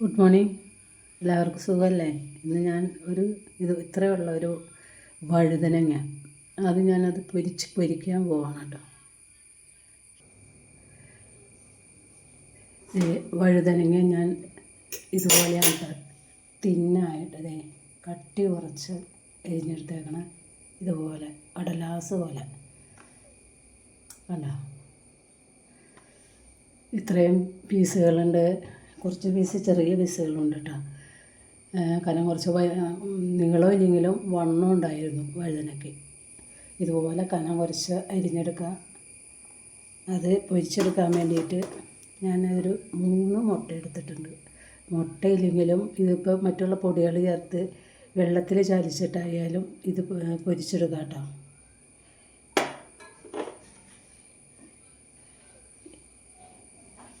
Good morning എല്ലാവർക്കും സുഖമല്ലേ? ഇന്ന് ഞാൻ ഒരു ഇത് ഇത്രയുള്ള ഒരു വഴുതനങ്ങ. അത് ഞാനത് പൊരിച്ച് പൊരിക്കാൻ പോവാണ് കേട്ടോ. വഴുതനങ്ങ ഞാൻ ഇതുപോലെയാണ് ട്ടോ തിന്നായിട്ട് ദേ കട്ടി കുറച്ച് എരിഞ്ഞെടുത്തേക്കണ. ഇതുപോലെ അടലാസ് പോലെ. കണ്ടോ? ഇത്രയും പീസുകളുണ്ട്. കുറച്ച് പീസ് ചെറിയ പീസുകളുണ്ട് കേട്ടോ കാരണം കുറച്ച് വ- നീളം ഇല്ലെങ്കിലും വണ്ണം ഉണ്ടായിരുന്നു വഴുതനയ്ക്ക് ഇതുപോലെ കനം കുറച്ച് അരിഞ്ഞെടുക്കുക. അത് പൊരിച്ചെടുക്കാൻ വേണ്ടിയിട്ട് ഞാൻ ഒരു മൂന്ന് മുട്ട എടുത്തിട്ടുണ്ട്. മുട്ട മുട്ടയില്ലെങ്കിലും ഇതിപ്പോൾ മറ്റുള്ള പൊടികൾ ചേർത്ത് വെള്ളത്തിൽ ചാലിച്ചിട്ടായാലും ഇത് പൊരിച്ചെടുക്കുക പൊരിച്ചെടുക്കാം കേട്ടോ.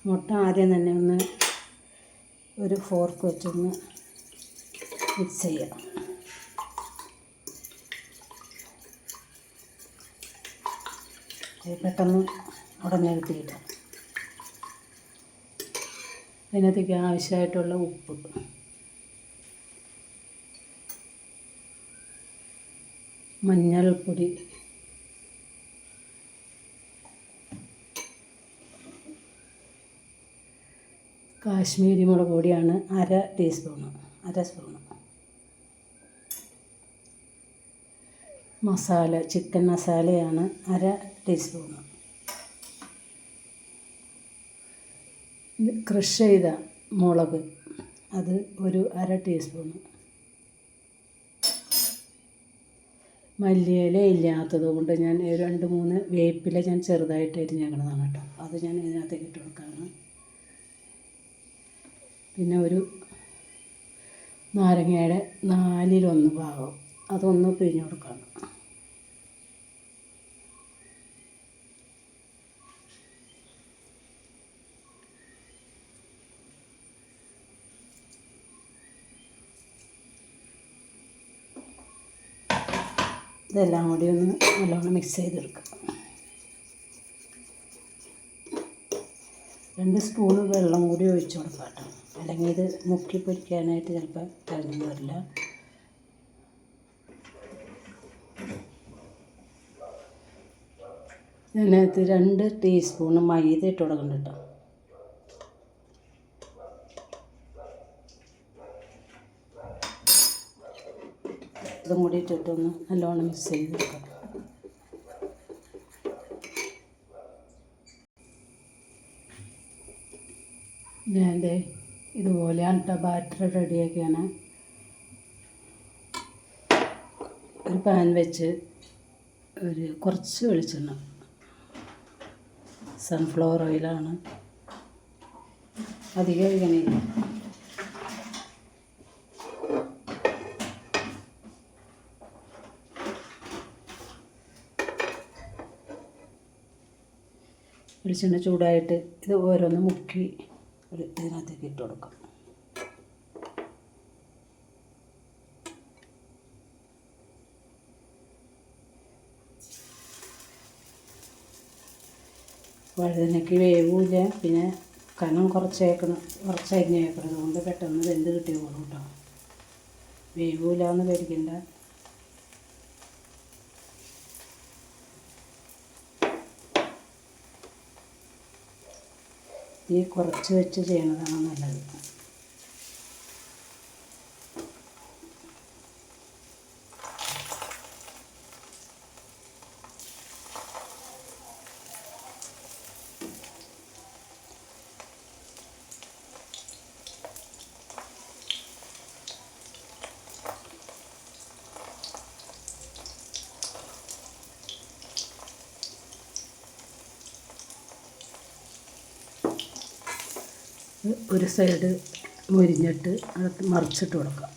മുട്ട ആദ്യം തന്നെ ഒന്ന് ഒരു ഫോർക്ക് വെച്ചൊന്ന് മിക്സ് ചെയ്യാം. പെട്ടെന്ന് പെട്ടെന്ന് ഉടനെടുത്തിട്ട് അതിനകത്തേക്ക് ആവശ്യമായിട്ടുള്ള ഉപ്പ്. മഞ്ഞൾപ്പൊടി. കാശ്മീരി മുളക് പൊടിയാണ് അര ടീസ്പൂണ് അര സ്പൂണ് മസാല ചിക്കൻ മസാലയാണ് അര ടീസ്പൂണ് ക്രഷ് ചെയ്ത മുളക് അത് ഒരു അര ടീസ്പൂണ് മല്ലിയില ഇല്ലാത്തത് കൊണ്ട് ഞാൻ രണ്ട് മൂന്ന് വേപ്പില ഞാൻ ചെറുതായിട്ട് അരിഞ്ഞേക്കണതാണ് കേട്ടോ. അത് ഞാൻ ഇതിനകത്തേക്ക് ഇട്ട് കൊടുക്കുകയാണ് പിന്നെ ഒരു നാരങ്ങയുടെ നാലിലൊന്ന് ഭാഗം അതൊന്ന് പിഴിഞ്ഞ് കൊടുക്കണം. ഇതെല്ലാം കൂടി ഒന്ന് നല്ലോണം മിക്സ് ചെയ്തെടുക്കുക രണ്ട് സ്പൂണ് വെള്ളം കൂടി ഒഴിച്ചു കൊടുക്കാം കേട്ടോ. അല്ലെങ്കിൽ ഇത് മുക്കി പൊരിക്കാനായിട്ട് ചിലപ്പോൾ കഴിഞ്ഞു വരില്ല. ഇതിനകത്ത് രണ്ട് ടീസ്പൂൺ മൈദ ഇട്ട് കൊടുക്കണം കേട്ടോ. ഇതും കൂടി ഇട്ടിട്ടൊന്ന് നല്ലോണം മിക്സ് ചെയ്ത് വെക്കാം ഞാൻ ഇതുപോലെയാണ് കേട്ടോ ബാറ്റർ റെഡിയാക്കിയാണ്. ഒരു പാൻ വെച്ച് ഒരു കുറച്ച് വെളിച്ചെണ്ണ. സൺഫ്ലവർ ഓയിലാണ് അധികം ഇങ്ങനെ വെളിച്ചെണ്ണ ചൂടായിട്ട് ഇത് ഓരോന്ന് മുക്കി ഒരു ഇതിനകത്തേക്ക് ഇട്ട് കൊടുക്കാം. വഴുതനയ്ക്ക് വേവില്ല പിന്നെ കനം കുറച്ചേക്കണം കുറച്ചരിഞ്ഞേക്കണം അതുകൊണ്ട് പെട്ടെന്ന് വെന്ത് കിട്ടിയ കിട്ടിയോളും കേട്ടോ. വേവില്ല എന്ന് പേടിക്കണ്ട. തീ കുറച്ച് വെച്ച് ചെയ്യുന്നതാണ് നല്ലത്. ഒരു സൈഡ് മുരിഞ്ഞിട്ട് അത് മറിച്ചിട്ട് കൊടുക്കാം.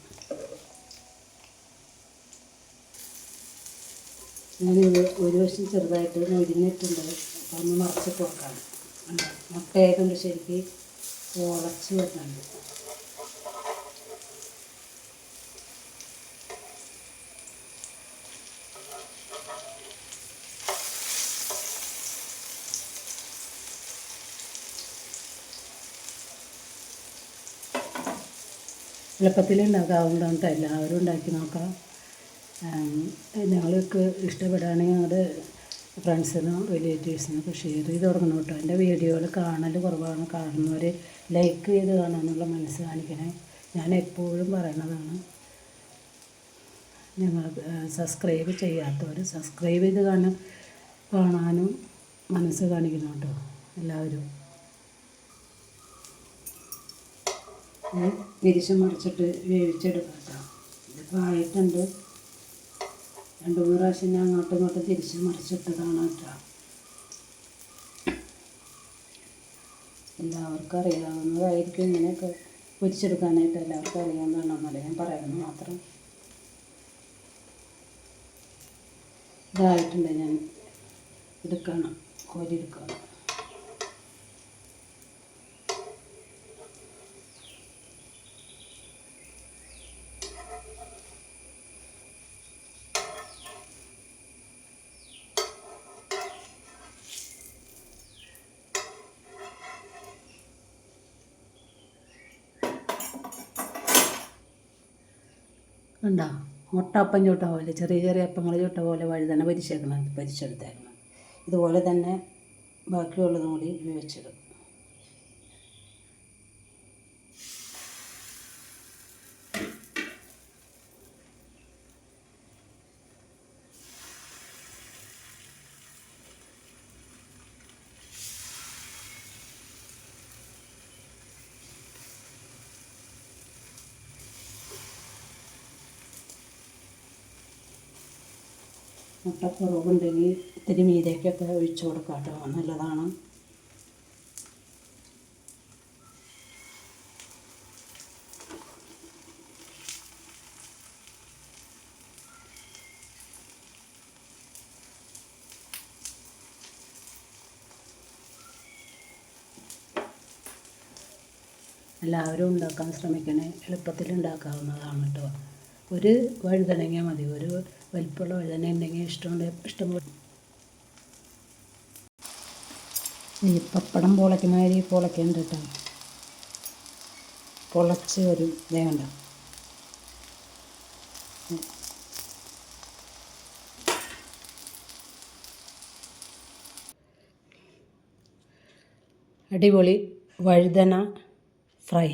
ഞാനിത് ഒരു വശം ചെറുതായിട്ട് മുരിഞ്ഞിട്ടുണ്ട്. അപ്പം ഒന്ന് മറിച്ചിട്ട് കൊടുക്കാം. കണ്ടോ? മുട്ടയായതുകൊണ്ട് ശരിക്ക്. ഉളച്ച് വരുന്നുണ്ട്. എളുപ്പത്തിൽ ഉണ്ടാക്കാവുന്നതാണ് എല്ലാവരും ഉണ്ടാക്കി നോക്കാം. നിങ്ങൾക്ക് ഇഷ്ടപ്പെടുകയാണെങ്കിൽ നിങ്ങളുടെ ഫ്രണ്ട്സിനും റിലേറ്റീവ്സിനൊക്കെ ഷെയർ ചെയ്ത് തുടങ്ങണം കേട്ടോ. എന്റെ വീഡിയോകൾ കാണൽ കുറവാണ്. കാണുന്നവർ ലൈക്ക് ചെയ്ത് കാണാനുള്ള മനസ്സ് കാണിക്കണേ. ഞാൻ എപ്പോഴും പറയണതാണ് ഞങ്ങൾ സബ്സ്ക്രൈബ് ചെയ്യാത്തവർ സബ്സ്ക്രൈബ് ചെയ്ത് കാണാൻ കാണാനും മനസ്സ് കാണിക്കണം കേട്ടോ. എല്ലാവരും. തിരിച്ച് മറിച്ചിട്ട് വേവിച്ചെടുക്കാം ഇതിപ്പോൾ ആയിട്ടുണ്ട്. രണ്ട് മൂന്ന് പ്രാവശ്യം ഞാൻ അങ്ങോട്ടും ഇങ്ങോട്ടും തിരിച്ച് മറിച്ചിട്ടതാണ് കേട്ടോ. എല്ലാവർക്കും അറിയാവുന്നതായിരിക്കും ഇങ്ങനെയൊക്കെ പൊരിച്ചെടുക്കാനായിട്ട് എല്ലാവർക്കും അറിയാവുന്നതാണ്. അറിയാവുന്നതാണെന്നല്ല ഞാൻ പറയുന്നത് മാത്രം. ഇതായിട്ടുണ്ട് ഞാൻ. എടുക്കണം. കോരി എടുക്കണം. കണ്ടോ മുട്ടപ്പം ചുട്ട പോലെ ചെറിയ ചെറിയ അപ്പങ്ങൾ ചുട്ട പോലെ വഴുതന പരിശോധിക്കണം പൊരിച്ചെടുത്തേക്കണം ഇതുപോലെ തന്നെ ബാക്കിയുള്ളതും കൂടി വേവിച്ചിടും മുട്ടക്കുറവുണ്ടെങ്കിൽ ഇത്തിരി മീതയ്ക്കൊക്കെ ഒഴിച്ചു കൊടുക്കാം കേട്ടോ നല്ലതാണ്. എല്ലാവരും ഉണ്ടാക്കാൻ ശ്രമിക്കണേ. എളുപ്പത്തിൽ ഉണ്ടാക്കാവുന്നതാണ് കേട്ടോ ഒരു വഴുതനങ്ങ മതി. ഒരു വലിപ്പമുള്ള വഴുതന ഉണ്ടെങ്കിൽ ഇഷ്ടമുണ്ട് ഇഷ്ടം ഈ പപ്പടം പൊളയ്ക്കുന്ന മാതിരി പൊളയ്ക്കുന്നുണ്ട് കേട്ടോ. പൊളച്ച് വരും വേണ്ട അടിപൊളി വഴുതന ഫ്രൈ.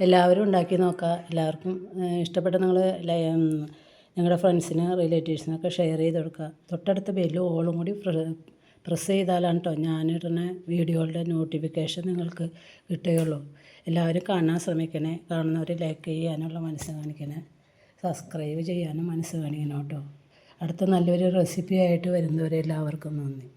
എല്ലാവരും ഉണ്ടാക്കി നോക്കുക. എല്ലാവർക്കും ഇഷ്ടപ്പെട്ട നിങ്ങൾ നിങ്ങളുടെ ഫ്രണ്ട്സിന് റിലേറ്റീവ്സിനൊക്കെ ഷെയർ ചെയ്ത് കൊടുക്കുക. തൊട്ടടുത്ത ബെല്ല് ഓളും കൂടി പ്രസ് ചെയ്താലാണ് കേട്ടോ ഞാനിടുന്ന വീഡിയോകളുടെ നോട്ടിഫിക്കേഷൻ നിങ്ങൾക്ക് കിട്ടുകയുള്ളൂ. എല്ലാവരും കാണാൻ ശ്രമിക്കണേ. കാണുന്നവർ ലൈക്ക് ചെയ്യാനുള്ള മനസ്സ് കാണിക്കണേ. സബ്സ്ക്രൈബ് ചെയ്യാനും മനസ്സ് കാണിക്കണം കേട്ടോ അടുത്ത നല്ലൊരു റെസിപ്പി ആയിട്ട് വരുന്നവരെ എല്ലാവർക്കും നന്ദി.